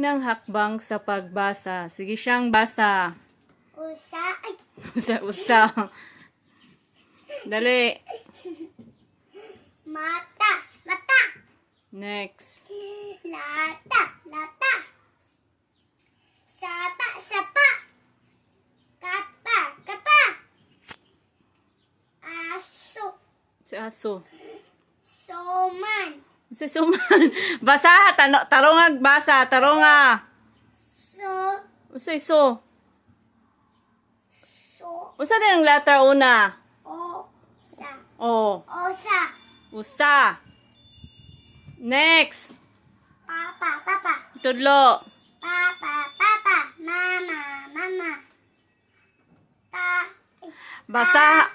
Unang hakbang sa pagbasa. Sige siyang basa. Usa. Ay. Usa, usa. Dali. Mata. Mata. Next. Lata. Lata. Sapa. Sapa. Kapa. Kapa. Aso. Si aso. Soman. Si suman. Basa. Tano, tarongag basa. Taronga. So. Usa iso. So. Usa din ang letter una. O. Sa. O. Osa. Usa. Next. Papa. Papa. Tudlo. Papa. Papa. Mama. Mama. Ta. Basa.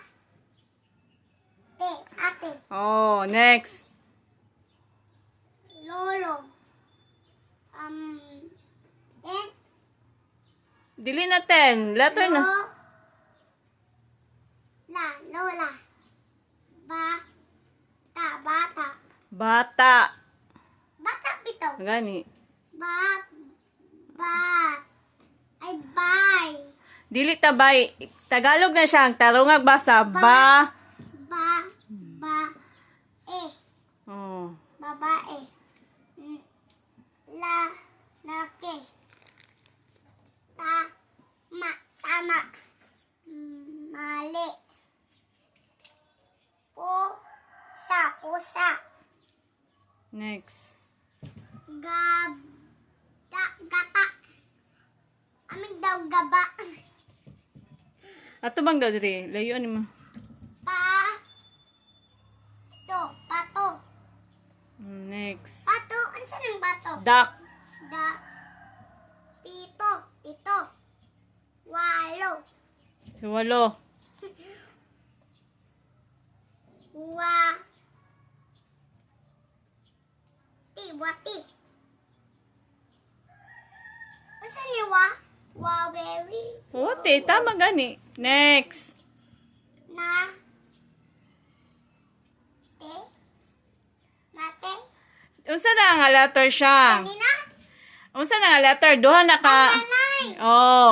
Te. Ate. Oh, next. Um. Then. Dili natin. Letter na. La. Lola. Ba. Ta. Bata. Bata. Bata pito. Gani. Ba. Ba. Ay, bye. Dili tabay. Tagalog na siya. Ang tarongag basa. Ba. Ba. Ba. Eh. Oh. Babae. Mm. La. Laki. Ta. Ma. Tama. Mm, Mali. Po. Sa. Pusa. Next. Gab. Da. Gata. Amig daw gaba. Ato bang diri? Layo ni mo. Pa. To. Pato. Mm, Next. Pato. Ano saan ang bato? Duck. Da. Pito. Pito. Walo. Si walo. Wa. Wati. Asa ni wa? Waweri. Ote, tama gani. Next. Na. Te. Nate. Unsa na nga letter siya? Kanina. Unsa na nga letter? Duha na ka. Nanay. Oh.